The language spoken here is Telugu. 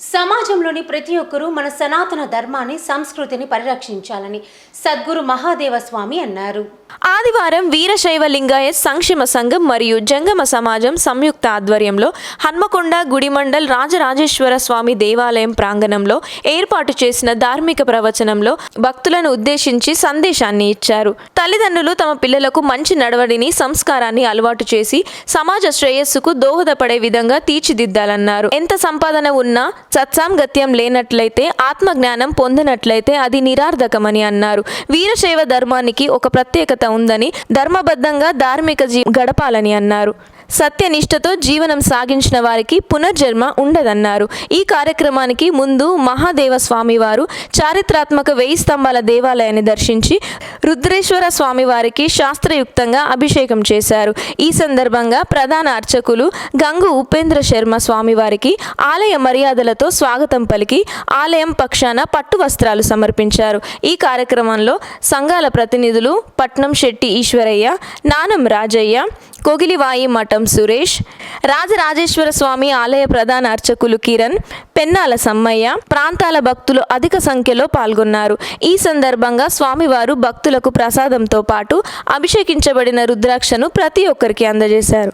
సమాజంలోని ప్రతి ఒక్కరూ మన సనాతన ధర్మాన్ని సంస్కృతిని పరిరక్షించాలని సద్గురు మహాదేవ స్వామి అన్నారు. ఆదివారం వీరశైవ లింగాయ సంక్షేమ సంఘం మరియు జంగమ సమాజం సంయుక్త ఆధ్వర్యంలో హన్మకొండ గుడిమండల్ రాజరాజేశ్వర స్వామి దేవాలయం ప్రాంగణంలో ఏర్పాటు చేసిన ధార్మిక ప్రవచనంలో భక్తులను ఉద్దేశించి సందేశాన్ని ఇచ్చారు. తల్లిదండ్రులు తమ పిల్లలకు మంచి నడవడిని సంస్కారాన్ని అలవాటు చేసి సమాజ శ్రేయస్సుకు దోహదపడే విధంగా తీర్చిదిద్దాలన్నారు. ఎంత సంపాదన ఉన్నా సత్సాంగత్యం లేనట్లయితే ఆత్మజ్ఞానం పొందినట్లయితే అది నిరార్థకమని అన్నారు. వీరశైవ ధర్మానికి ఒక ప్రత్యేకత ఉందని ధర్మబద్ధంగా ధార్మిక జీ గడపాలని అన్నారు. సత్యనిష్టతో జీవనం సాగించిన వారికి పునర్జన్మ ఉండదన్నారు. ఈ కార్యక్రమానికి ముందు మహాదేవ స్వామివారు చారిత్రాత్మక వెయ్యి స్తంభాల దేవాలయాన్ని దర్శించి రుద్రేశ్వర స్వామివారికి శాస్త్రయుక్తంగా అభిషేకం చేశారు. ఈ సందర్భంగా ప్రధాన అర్చకులు గంగు ఉపేంద్ర శర్మ స్వామివారికి ఆలయ మర్యాదలతో స్వాగతం పలికి ఆలయం పక్షాన పట్టు వస్త్రాలు సమర్పించారు. ఈ కార్యక్రమంలో సంఘాల ప్రతినిధులు పట్నం శెట్టి ఈశ్వరయ్య నానం రాజయ్య కోగిలివాయి మఠం సురేష్ రాజరాజేశ్వర స్వామి ఆలయ ప్రధాన అర్చకులు కిరణ్ పెన్నాల సమ్మయ్య ప్రాంతాల భక్తులు అధిక సంఖ్యలో పాల్గొన్నారు. ఈ సందర్భంగా స్వామివారు భక్తులకు ప్రసాదంతో పాటు అభిషేకించబడిన రుద్రాక్షను ప్రతి ఒక్కరికి అందజేశారు.